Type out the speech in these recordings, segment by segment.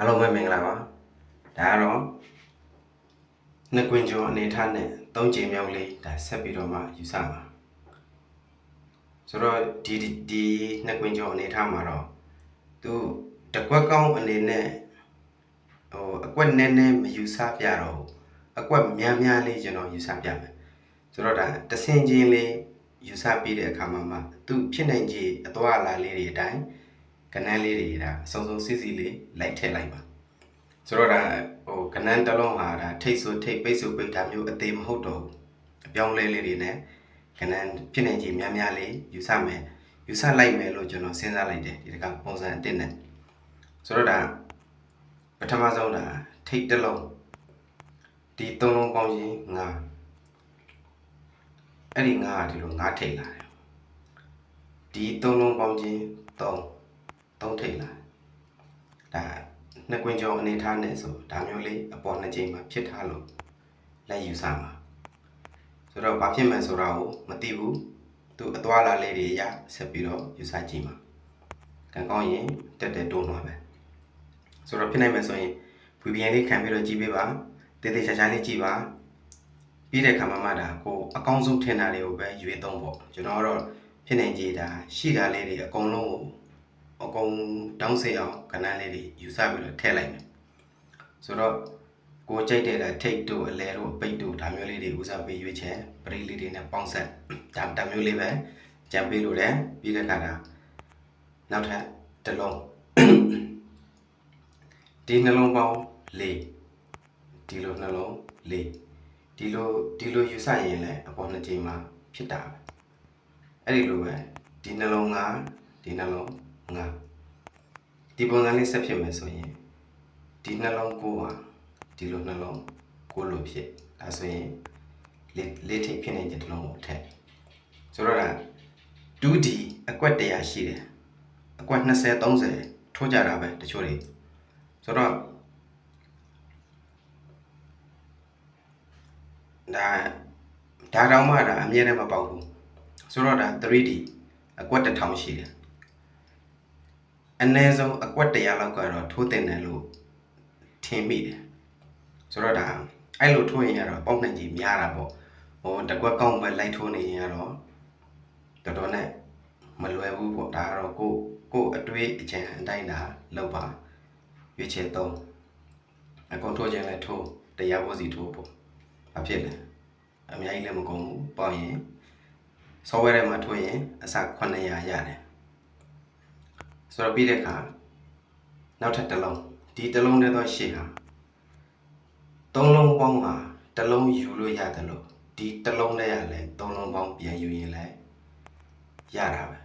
အားလုံးပဲမင်္ဂလာပါဒါကတော့နှစ်ကွင်းကျော်အနေထားနဲ့သုံးချိန်မြောက်လေးဒါဆက်ပြီးတော့မှယူဆမှာဆိုတော့ဒီဒီဒီနှစ်ကွင်းကျော်အနေထားမှာတော့သူတကွက်ကောင်းအနေနဲ့ဟိုအကွက်နည်းနည်းမယူဆပြတော့ဘူးအကွက်များများလေးကျွန်တော်ယူဆပြမယ်ဆိုတော့ဒါတဆင်ချင်းလေးယူဆပြီးတဲ့အခါမှာမှသူဖြစ်နိုင်ခြေအသွားအလာလေးတွေအတိုင်း ကနန်းလေးတွေဒါအစုံစုံစစ်စစ်လေးလိုက်ထည့်လိုက်ပါဆိုတော့ဒါဟိုကနန်းတစ်လုံးဟာဒါထိတ်ဆိုထိတ်ပိတ်ဆိုပိတ်ဒါမျိုးအသေးမဟုတ်တော့ဘူးအပြောင်းလဲလေးတွေနဲ့ကနန်းဖြစ်နေကြီးများများလေးယူဆမယ်ယူဆလိုက်မယ်လို့ကျွန်တော်စဉ်းစားလိုက်တယ်ဒီတကပုံစံအစ်စ်နဲ့ဆိုတော့ဒါပထမဆုံးဒါထိတ်တစ်လုံးဒီသုံးလုံးပေါင်းရင်ငါအဲ့ဒီငါကဒီလိုငါထိတ်လာတယ်ဒီသုံးလုံးပေါင်းခြင်း3 3ထိတ်လာတယ်ဒါနှစ်ကွင်းကြောအနေထားနဲ့ဆိုဒါမျိုးလေးအပေါ်နှစ်ချိန်မှာဖြစ်ထားလို့လက်ယူဆမှာဆိုတော့ဘာဖြစ်မှန်းဆိုတာကိုမသိဘူးသူအသွားလာလေးတွေရဆက်ပြီးတော့ယူဆကြည့်မှာကံကောင်းရင်တက်တက်တိုးမှာပဲဆိုတော့ဖြစ်နိုင်မယ်ဆိုရင် VPN လေးခံပြီးတော့ကြည့်ပေးပါတေးသေးချာချာလေးကြည့်ပါပြီးတဲ့ခါမှမှဒါကိုအကောင်းဆုံးထင်တာတွေကိုပဲရွေးသုံးပေါ့ကျွန်တော်ကတော့ဖြစ်နိုင်ကြည်ဒါရှိတာလေးတွေအကုန်လုံးကို အကုန်တောင်းစေအောင်ကဏ္ဍလေးတွေယူဆပြီးတော့ထည့်လိုက်မယ်ဆိုတော့ကိုကြိုက်တဲ့လားထိတ်တို့အလဲတို့အပိတ်တို့ဒါမျိုးလေးတွေဦးစားပေးရွေးချယ်ပရိလေးတွေနဲ့ပေါင်းဆက်ဒါဒါမျိုးလေးပဲကြံပေးလို့တယ်ပြီးတဲ့ခါကျနောက်ထပ်တစ်လုံးဒီနှလုံးပေါင်း၄ဒီလိုနှလုံး၄ဒီလိုဒီလိုယူဆရင်လည်းအပေါ်နှစ်ချိန်မှာဖြစ်တာပဲအဲ့ဒီလိုပဲဒီနှလုံး၅ဒီနှလုံး ၅ဒီပုံစံလေးဆက်ဖြစ်မယ်ဆိုရင်ဒီနှလုံးကိုဟာဒီလိုနှလုံးကိုလိုဖြစ်ဒါဆိုရင်လေးလေးထိပ်ဖြစ်နေတဲ့တစ်လုံးကိုထည့်ဆိုတော့ဒါ 2D အကွက်100ရှိတယ်အကွက်20 30ထိုးကြတာပဲတချို့တွေဆိုတော့ဒါဒါတောင်မှဒါအမြဲတမ်းမပေါက်ဘူးဆိုတော့ဒါ 3D အကွက်1000ရှိတယ် အနည်းဆုံးအကွက်100လောက်ကတော့ထိုးတင်တယ်လို့ထင်မိတယ်ဆိုတော့ဒါအဲ့လိုထိုးရင်ကတော့ပေါက်နိုင်ကြီးများတာပေါ့ဟိုတကွက်ကောင်းပဲလိုက်ထိုးနေရင်ကတော့တော်တော်နဲ့မလွယ်ဘူးပေါ့ဒါကတော့ကိုကိုအတွေးအကြံအတိုင်းတာလောက်ပါရွေးချယ်သုံးအကုန်ထိုးခြင်းလဲထိုးတရားဘောစီထိုးပေါ့ဘာဖြစ်လဲအများကြီးလည်းမကုန်ဘူးပေါ့ရင် software ထဲမှာထိုးရင်အစ900ရတယ် ဆိုတော့ပြီးတဲ့အခါနောက်ထပ်တစ်လုံးဒီတစ်လုံးနဲ့တော့ရှေ့ဟာသုံးလုံးပေါင်းဟာတစ်လုံးယူလို့ရတယ်လို့ဒီတစ်လုံးနဲ့ရလဲသုံးလုံးပေါင်းပြန်ယူရင်လဲရတာပဲ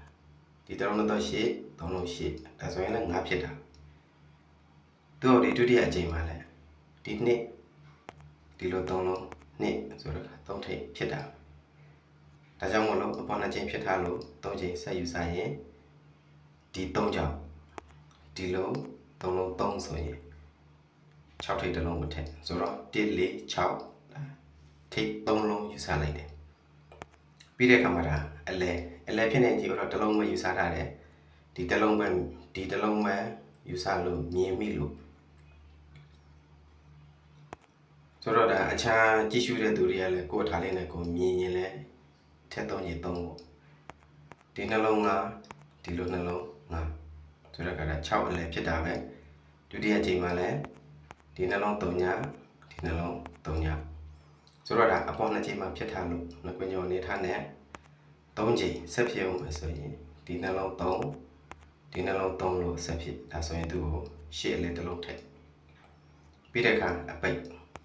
ဒီတစ်လုံးနဲ့တော့ရှေ့သုံးလုံးရှေ့ဒါဆိုရင်လည်းငါဖြစ်တာသူ့ဒီဒုတိယအချိန်မှာလဲဒီနှစ်ဒီလိုသုံးလုံးနှစ်ဆိုတော့သုံးထိပ်ဖြစ်တာဒါကြောင့်မို့လို့အပေါ်နှစ်ချိန်ဖြစ်ထားလို့၃ချိန်ဆက်ယူဆိုင်ရင် ဒီ၃ကြောင့်ဒီလို၃လုံး၃ဆိုရင်6ထိပ်တစ်လုံးမထည့်ဆိုတော့1 4 6ထိပ်၃လုံးယူဆလိုက်တယ်ပြီးတဲ့အခါမှာဒါအလဲအလဲဖြစ်နေကြည့်တော့တစ်လုံးပဲယူဆထားတယ်ဒီတစ်လုံးပဲဒီတစ်လုံးပဲယူဆလို့မြင်မိလို့ဆိုတော့ဒါအခြားကြည့်ရှုတဲ့သူတွေကလည်းကိုယ်ထားလေးနဲ့ကိုယ်မြင်ရင်လည်းထက်သုံးရင်သုံးပေါ့ဒီနှလုံးကဒီလိုနှလုံးငါ ဆိုတော့က6အလဲဖြစ်တာပဲဒုတိယချိန်မှာလည်းဒီနှလုံး3ညဒီနှလုံး3ညဆိုတော့ဒါအပေါ်နှစ်ချိန်မှာဖြစ်ထားလို့နှကွင်းကျော်နေထားနဲ့3ချိန်ဆက်ဖြစ်အောင်မယ်ဆိုရင်ဒီနှလုံး3ဒီနှလုံး3လို့ဆက်ဖြစ်ဒါဆိုရင်သူ့ကိုရှေ့အလဲတစ်လုံးထည့်ပြီးတဲ့အခါအပိတ်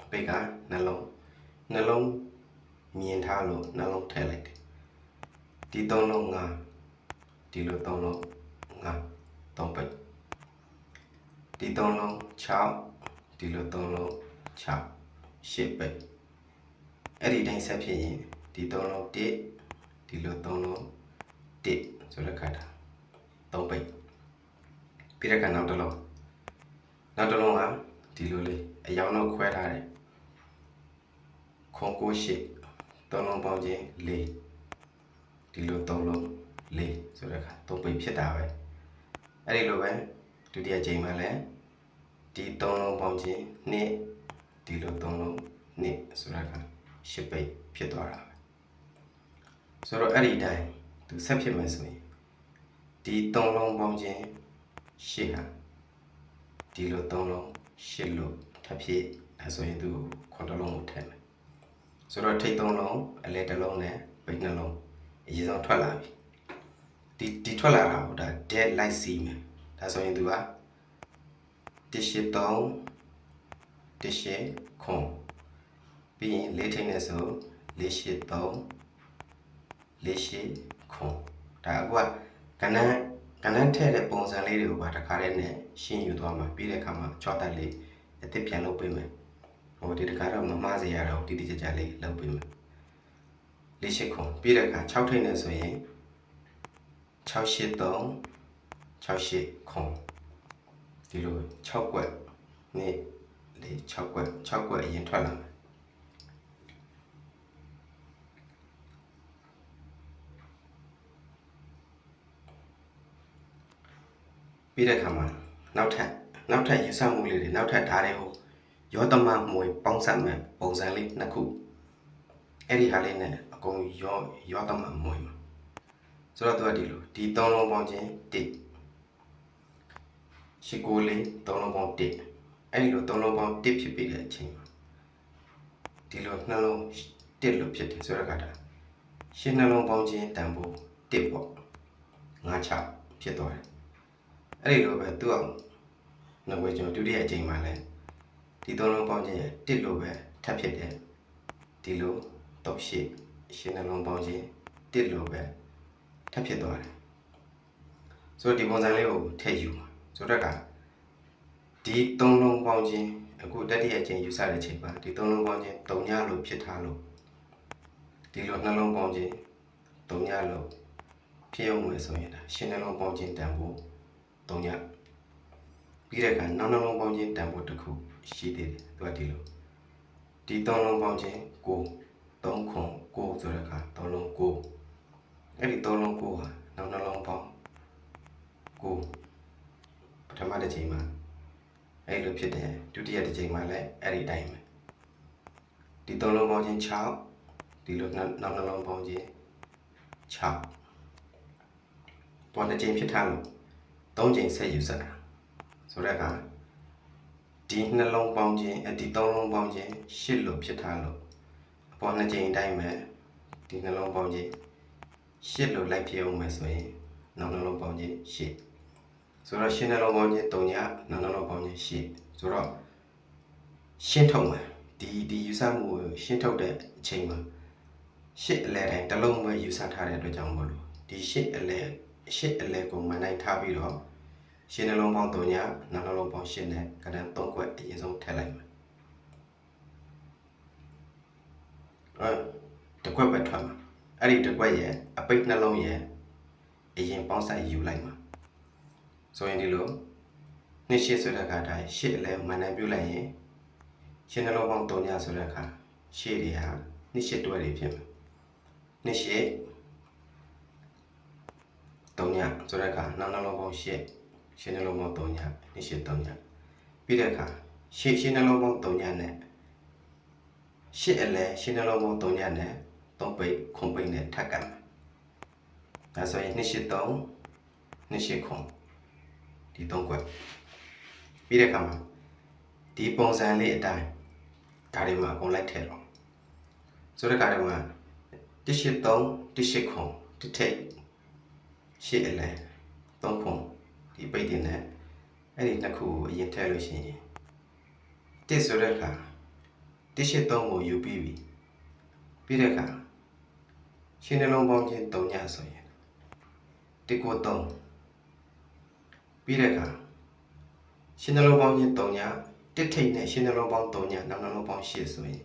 အပိတ်ကနှလုံးနှလုံးမြင်ထားလို့နှလုံးထည့်လိုက်တယ်ဒီသုံးလုံးငါဒီလိုသုံးလုံးငါ သုံးပိတ်ဒီသုံးလုံး6ဒီလိုသုံးလုံး6 10ပိတ်အဲ့ဒီတိုင်းဆက်ဖြစ်ရင်ဒီသုံးလုံး1ဒီလိုသုံးလုံး1ဆိုတဲ့ခါတာသုံးပိတ်ပြီးတဲ့ခါနောက်တစ်လုံးနောက်တစ်လုံးကဒီလိုလေးအယောင်တော့ခွဲထားတယ်ခွန်ကိုရှစ်သုံးလုံးပေါင်းခြင်း4ဒီလိုသုံးလုံးလေးဆိုတဲ့အခါသုံးပိတ်ဖြစ်တာပဲ အဲ့ဒီလိုပဲဒုတိယချိန်မှာလည်းဒီသုံးလုံးပေါင်းခြင်းနှစ်ဒီလိုသုံးလုံးနှစ်ဆိုတာကရှစ်ပိတ်ဖြစ်သွားတာပဲဆိုတော့အဲ့ဒီအတိုင်းသူဆက်ဖြစ်မယ်ဆိုရင်ဒီသုံးလုံးပေါင်းခြင်းရှစ်ဟာဒီလိုသုံးလုံးရှစ်လို့ထပ်ဖြစ်အဲဆိုရင်သူခွန်တစ်လုံးကိုထည့်မယ်ဆိုတော့ထိတ်သုံးလုံးအလဲတစ်လုံးနဲ့ပိတ်နှလုံးအရင်ဆုံးထွက်လာပြီ ဒီဒီထွက်လာတာဟိုဒါ dead light စီးမယ်ဒါဆိုရင်သူကတစ်ရှိတောင်းတစ်ရှိခွန်ပြီးရင်လေးထိန်နဲ့ဆိုလေးရှိတောင်းလေးရှိခွန်ဒါအခုကကနန်းကနန်းထဲ့တဲ့ပုံစံလေးတွေကိုပါတခါတည်းနဲ့ရှင်းယူသွားမှာပြီးတဲ့အခါမှာချော့တက်လေးအစ်စ်ပြန်လုပ်ပေးမယ်ဟိုဒီတခါတော့မမှားစေရတော့တိတိကျကျလေးလုပ်ပေးမယ်လေးရှိခွန်ပြီးတဲ့အခါ6ထိန်နဲ့ဆိုရင် 6ရှိတောင်း6ရှိခွန်ဒီလို6ကွက်နေ့လေ6ကွက်6ကွက်အရင်ထွက်လာမယ်ပြီးတဲ့အခါမှာနောက်ထပ်နောက်ထပ်ယူဆမှုလေးတွေနောက်ထပ်ဓာတ်တွေကိုရောသမမွေပေါင်းစပ်မယ်ပုံစံလေးနှစ်ခုအဲ့ဒီဟာလေးနဲ့အကုန်ရောရောသမမွေမှာ ဆိုတော့သူကဒီလိုဒီသုံးလုံးပေါင်းခြင်း1ရှိကိုလေးသုံးလုံးပေါင်း1အဲ့ဒီလိုသုံးလုံးပေါင်း1ဖြစ်ပြီးတဲ့အချိန်မှာဒီလိုနှလုံး1လို့ဖြစ်တယ်ဆိုတော့ကတာရှင်းနှလုံးပေါင်းခြင်းတန်ဖို့1ပေါ့9 6ဖြစ်သွားတယ်အဲ့ဒီလိုပဲသူ့အောင်နောက်ဝေကျွန်တော်ဒုတိယအချိန်မှာလဲဒီသုံးလုံးပေါင်းခြင်းရဲ့1လို့ပဲထပ်ဖြစ်တယ်ဒီလိုတော့ရှင်းရှင်းနှလုံးပေါင်းခြင်း1လို့ပဲ ထပ်ဖြစ်သွားတယ်ဆိုတော့ဒီပုံစံလေးကိုထည့်ယူမှာဆိုတော့ကဒီသုံးလုံးပေါင်းခြင်းအခုတတိယအချိန်ယူဆတဲ့ချိန်မှာဒီသုံးလုံးပေါင်းခြင်း၃ညလို့ဖြစ်ထားလို့ဒီလိုနှလုံးပေါင်းခြင်း၃ညလို့ဖြစ်အောင်မယ်ဆိုရင်ဒါရှင်းနှလုံးပေါင်းခြင်းတန်ဖို့၃ညပြီးတဲ့အခါနောက်နှလုံးပေါင်းခြင်းတန်ဖို့တစ်ခုရှိသေးတယ်သူကဒီလိုဒီသုံးလုံးပေါင်းခြင်းကို၃ခွန်ကိုဆိုတဲ့အခါသုံးလုံးကို အဲ့ဒီသုံးလုံးကိုဟာနောက်နှလုံးပေါင်းကိုပထမတစ်ချိန်မှာအဲ့လိုဖြစ်တယ်ဒုတိယတစ်ချိန်မှာလည်းအဲ့ဒီတိုင်းပဲဒီသုံးလုံးပေါင်းခြင်း6ဒီလိုနောက်နောက်နှလုံးပေါင်းခြင်း6ပေါ်နှစ်ချိန်ဖြစ်ထားလို့၃ချိန်ဆက်ယူဆက်တာဆိုတော့ကဒီနှလုံးပေါင်းခြင်းအဒီသုံးလုံးပေါင်းခြင်း၈လို့ဖြစ်ထားလို့အပေါ်နှစ်ချိန်အတိုင်းပဲဒီနှလုံးပေါင်းခြင်း ၈လို့လိုက်ဖြစ်အောင်မယ်ဆိုရင်နောက်နှလုံးပေါင်းခြင်း၈ဆိုတော့ရှင်းနှလုံးပေါင်းခြင်း၃ညနောက်နှလုံးပေါင်းခြင်း၈ဆိုတော့ရှင်းထုတ်မယ်ဒီဒီယူဆမှုကိုရှင်းထုတ်တဲ့အချိန်မှာရှစ်အလဲတိုင်းတစ်လုံးပဲယူဆထားတဲ့အတွက်ကြောင့်မလို့ဒီရှစ်အလဲရှစ်အလဲကိုမနိုင်ထားပြီးတော့ရှင်းနှလုံးပေါင်း3ညနောက်နှလုံးပေါင်း8နဲ့ကတန်း3ခွက်အရင်ဆုံးထည့်လိုက်မယ်အဲတစ်ခွက်ပဲထွက်မှာ အဲ့ဒီတစ်ခွက်ရဲ့အပိတ်နှလုံးရဲ့အရင်ပေါင်းဆက်ယူလိုက်မှာဆိုရင်ဒီလိုနှစ်ရှစ်ဆိုတဲ့အခါတိုင်းရှစ်အလဲမနိုင်ပြုတ်လိုက်ရင်ရှင်းနှလုံးပေါင်း3ညဆိုတဲ့အခါရှစ်တွေဟာနှစ်ရှစ်တွဲတွေဖြစ်မှာနှစ်ရှစ်3ညဆိုတဲ့အခါနောက်နှလုံးပေါင်း8ရှင်းနှလုံးပေါင်း3ညနှစ်ရှစ်3ညပြီးတဲ့အခါရှစ်ရှင်းနှလုံးပေါင်း3ညနဲ့ရှစ်အလဲရှင်းနှလုံးပေါင်း3ညနဲ့ 3ပိတ်ခုံပိတ်နဲ့ထပ်ကပ်မယ်ဒါဆိုရင်နှစ်ရှစ်3နှစ်ရှစ်ခုံဒီ3ခွက်ပြီးတဲ့အခါမှာဒီပုံစံလေးအတိုင်းဒါတွေမှာအကုန်လိုက်ထည့်တော့ဆိုတဲ့အခါတွေမှာတစ်ရှစ်3တစ်ရှစ်ခုံတစ်ထိပ်ရှစ်အလဲ3ခုံဒီပိတ်တင်နဲ့အဲ့ဒီနှစ်ခုကိုအရင်ထည့်လို့ရှိရင်တစ်ဆိုတဲ့အခါတစ်ရှစ်3ကိုယူပြီးပြီပြီးတဲ့အခါ ရှင်းနှလုံးပေါင်းခြင်း3ညဆိုရင်တစ်ကို3ပြီးတဲ့အခါရှင်းနှလုံးပေါင်းခြင်း3ညတစ်ထိပ်နဲ့ရှင်းနှလုံးပေါင်း3ညနောက်နှလုံးပေါင်း8ဆိုရင်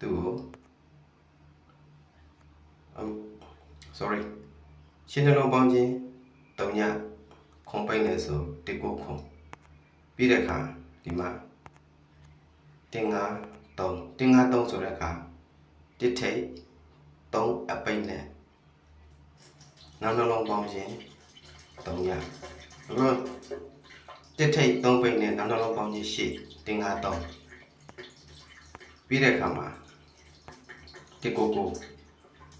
သူ့ကို um sorry ရှင်းနှလုံးပေါင်းခြင်း3ညခုံပိတ်နေဆိုတစ်ကိုခုံပြီးတဲ့အခါဒီမှာတင်ငါ3တင်ငါ3ဆိုတဲ့အခါတစ်ထိပ် 3အပိတ်နဲ့နောက်နှလုံးပေါင်းခြင်း3ညအခုတစ်ထိတ်3ပိတ်နဲ့နောက်နှလုံးပေါင်းခြင်း8တင်ငါ3ပြီးတဲ့အခါမှာတစ်ကိုကို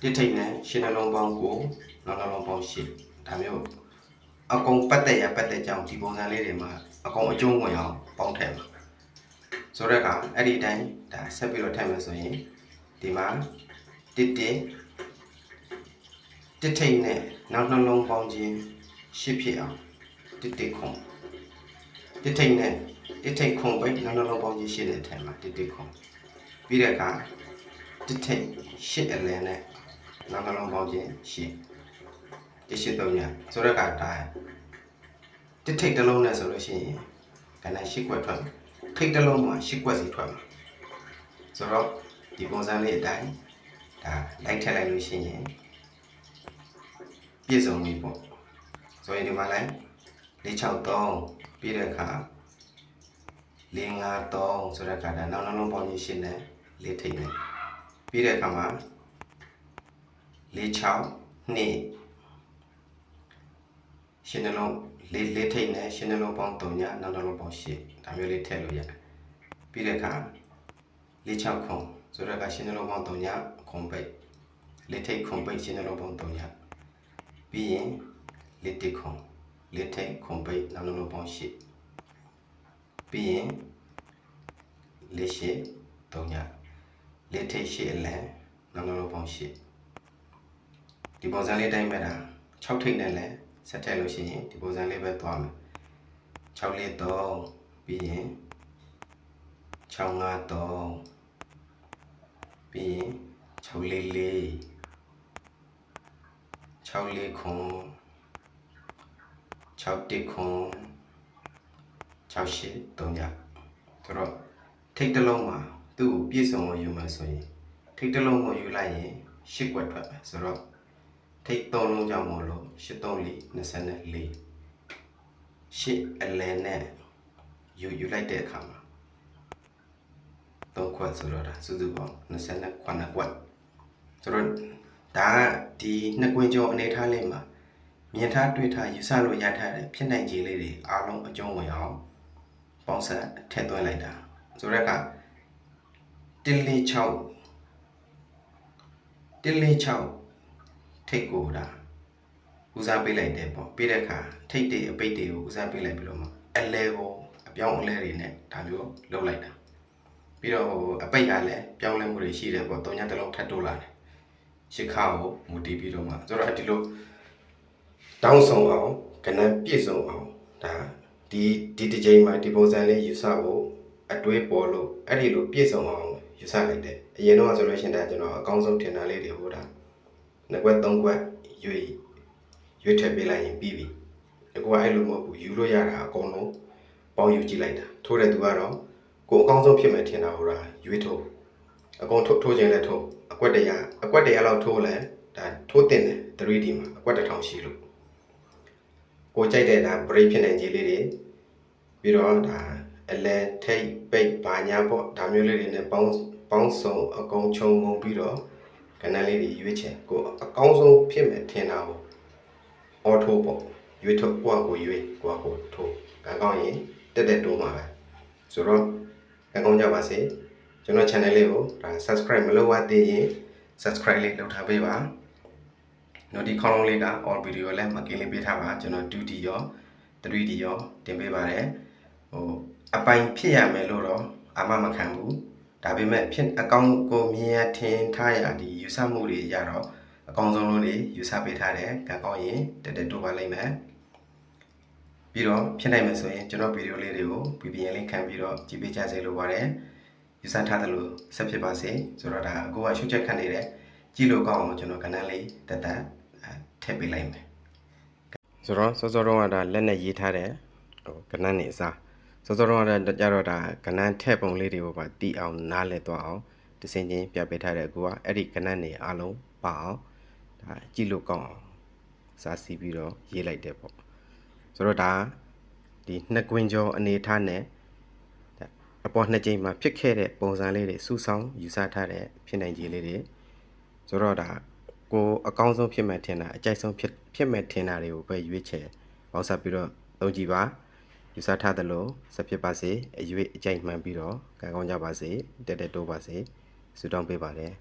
တစ်ထိတ်နဲ့ရှင်းနှလုံးပေါင်းကိုနောက်နှလုံးပေါင်း8ဒါမျိုးအကုန်ပတ်သက်ရပတ်သက်ကြောင်းဒီပုံစံလေးတွေမှာအကုန်အကျုံးဝင်အောင်ပေါင်းထည့်မှာဆိုတော့ကအဲ့ဒီတိုင်းဒါဆက်ပြီးတော့ထည့်မယ်ဆိုရင်ဒီမှာ တစ်တစ်တစ်ထိတ်နဲ့နောက်နှလုံးပေါင်းခြင်း8ဖြစ်အောင်တစ်တစ်ခုံတစ်ထိတ်နဲ့တစ်ထိတ်ခုံပဲနောက်နောက်ပေါင်းကြီးရှိတဲ့အထက်မှာတစ်တစ်ခုံပြီးတဲ့အခါတစ်ထိတ်ရှစ်အလယ်နဲ့နောက်နောက်ပေါင်းကြီးရှိတစ်ရှိသုံးညဆိုတော့ကဒါတစ်ထိတ်တစ်လုံးနဲ့ဆိုလို့ရှိရင်ကဏ္ဍရှစ်ကွက်ထွက်မယ်ထိတ်တစ်လုံးမှာရှစ်ကွက်စီထွက်မှာဆိုတော့ဒီပုံစံလေးအတိုင်း ဒါလိုက်ထည့်လိုက်လို့ရှိရင်ပြည့်စုံပြီပေါ့ဆိုရင်ဒီမှာလိုက်၄63ပြီးတဲ့အခါ၄53ဆိုတဲ့အခါဒါနောက်နောက်လုံးပေါင်းကြီးရှင်းတယ်၄ထိပ်နဲ့ပြီးတဲ့အခါမှာ၄6နှစ်ရှင်းနှလုံး၄၄ထိပ်နဲ့ရှင်းနှလုံးပေါင်း3ညနောက်နောက်လုံးပေါင်း8ဒါမျိုးလေးထည့်လို့ရတယ်ပြီးတဲ့အခါ၄6ခုဆိုတဲ့အခါရှင်းနှလုံးပေါင်း3ည ခုံပိတ်၄ထိပ်ခုံပိတ်ရှင်းနှလုံးပေါင်း3ညပြီးရင်၄တိခုံလက်ထိတ်ခုံပိတ်နောက်လုံးလုံးပေါင်း၈ပြီးရင်လက်ရှိ၃ညလက်ထိတ်၈အလံနောက်လုံးလုံးပေါင်း၈ဒီပုံစံလေးတိုင်းမဲ့တာ6ထိတ်နဲ့လည်းဆက်ထည့်လို့ရှိရင်ဒီပုံစံလေးပဲသွားမယ်6လေး3ပြီးရင်6 5 3ပြီးရင် 6လေး4 6လေးခုံ6တစ်ခွန်6ရှစ်3ညဆိုတော့ထိတ်တစ်လုံးမှာသူ့ကိုပြည့်စုံလို့ယူမှဆိုရင်ထိတ်တစ်လုံးကိုယူလိုက်ရင်ရှစ်ကွက်ထွက်မယ်ဆိုတော့ထိတ်သုံးလုံးကြောင့်မို့လို့8 3 4 24ရှစ်အလယ်နဲ့ယူယူလိုက်တဲ့အခါမှာ3ခွက်ဆိုတော့ဒါစုစုပေါင်း29ခွက် ဆိုတော့ဒါကဒီနှစ်ကွင်းကျော်အနေထားလေးမှာမြင်ထားတွေ့ထားယူဆလို့ရထားတဲ့ဖြစ်နိုင်ခြေလေးတွေအားလုံးအကျုံးဝင်အောင်ပေါင်းစပ်ထည့်သွင်းလိုက်တာဆိုတော့က146 146ထိတ်ကိုဒါဦးစားပေးလိုက်တယ်ပေါ့ပြီးတဲ့အခါထိတ်တွေအပိတ်တွေကိုဦးစားပေးလိုက်ပြီးတော့မှအလဲကိုအပြောင်းအလဲတွေနဲ့ဒါမျိုးလုပ်လိုက်တာပြီးတော့အပိတ်ကလည်းပြောင်းလဲမှုတွေရှိတယ်ပေါ့တုံညာတစ်လုံးထပ်တိုးလာတယ် ရှစ်ခါကိုမူတည်ပြီးတော့မှဆိုတော့ဒီလိုတောင်းဆောင်အောင်ကဏ္ဍပြည့်စုံအောင်ဒါဒီဒီတစ်ချိန်မှာဒီပုံစံလေးယူဆဖို့အတွေးပေါ်လို့အဲ့ဒီလိုပြည့်စုံအောင်ယူဆလိုက်တယ်အရင်တော့ဆိုလို့ရှိရင်ဒါကျွန်တော်အကောင်းဆုံးထင်တာလေးတွေဟိုတာနှစ်ကွက်သုံးကွက်ရွေရွေထည့်ပေးလိုက်ရင်ပြီးပြီဒီကွာအဲ့လိုမဟုတ်ဘူးယူလို့ရတာအကုန်လုံးပေါင်းယူကြည့်လိုက်တာထိုးတဲ့သူကတော့ကိုအကောင်းဆုံးဖြစ်မယ်ထင်တာဟိုတာရွေထိုးအကုန်ထိုးထိုးခြင်းလည်းထိုးအ ကွက်တရအကွက်တရလောက်ထိုးလဲဒါထိုးတင်တယ် 3D မှာအကွက်တစ်ထောင်ရှိလို့ကိုကြိုက်တဲ့ဒါ break ဖြစ်နိုင်ခြေလေးတွေပြီးတော့ဒါအလဲထိတ်ပိတ်ဘာညာပေါ့ဒါမျိုးလေးတွေနဲ့ပေါင်းပေါင်းစုံအကုန်ခြုံငုံပြီးတော့ကဏ္ဍလေးတွေရွေးချယ်ကိုအကောင်းဆုံးဖြစ်မယ်ထင်တာကို auto ပေါ့ရွေးထုတ်ကိုယ့်ကိုရွေးကိုယ့်ကိုထိုးကံကောင်းရင်တက်တက်တိုးမှာပဲဆိုတော့ကံကောင်းကြပါစေ ကျွန်တော် channel လေးကိုဒါ subscribe မလုပ်ရသေးရင် subscribe လေးလုပ်ထားပေးပါနော်ဒီခေါင်းလုံးလေးက all video လည်းမကင်းလေးပေးထားပါကျွန်တော် 2D ရော 3D ရောတင်ပေးပါတယ်ဟိုအပိုင်ဖြစ်ရမယ်လို့တော့အာမမခံဘူးဒါပေမဲ့ဖြစ်အကောင့်ကိုမြင်ရထင်ထားရဒီယူဆမှုတွေရတော့အကောင်းဆုံးလို့နေယူဆပေးထားတယ်ကံကောင်းရင်တက်တက်တိုးပါလိမ့်မယ်ပြီးတော့ဖြစ်နိုင်မယ်ဆိုရင်ကျွန်တော်ဗီဒီယိုလေးတွေကို VPN လေးခံပြီးတော့ကြည့်ပေးကြစေလိုပါတယ် ယူဆထားသလိုဆက်ဖြစ်ပါစေဆိုတော့ဒါအကိုကရှုချက်ခံနေတဲ့ကြည့်လို့ကောင်းအောင်ကျွန်တော်ကဏ္ဍလေးတက်တက်ထည့်ပေးလိုက်မယ်ဆိုတော့စောစောတုန်းကဒါလက်နဲ့ရေးထားတဲ့ဟိုကဏ္ဍနေအစားစောစောတုန်းကကြတော့ဒါကဏ္ဍထည့်ပုံလေးတွေကိုပါတီးအောင်နားလဲသွားအောင်တစင်ချင်းပြပေးထားတဲ့ကိုကအဲ့ဒီကဏ္ဍနေအားလုံးပါအောင်ဒါကြည့်လို့ကောင်းအောင်စာစီပြီးတော့ရေးလိုက်တယ်ပေါ့ဆိုတော့ဒါဒီနှစ်ကွင်းကျော်အနေထားနဲ့ အပေါ်နှစ်ကြိမ်မှာဖြစ်ခဲ့တဲ့ပုံစံလေးတွေစူးစောင်းယူဆထားတဲ့ဖြစ်နိုင်ခြေလေးတွေဆိုတော့ဒါကိုအကောင်းဆုံးဖြစ်မှထင်တာအကြိုက်ဆုံးဖြစ်ဖြစ်မှထင်တာတွေကိုပဲရွေးချယ်ပေါင်းစပ်ပြီးတော့သုံးကြည့်ပါယူဆထားသလိုဆက်ဖြစ်ပါစေအရွေးအကြိုက်မှန်ပြီးတော့ကံကောင်းကြပါစေတက်တက်တိုးပါစေဆုတောင်းပေးပါတယ်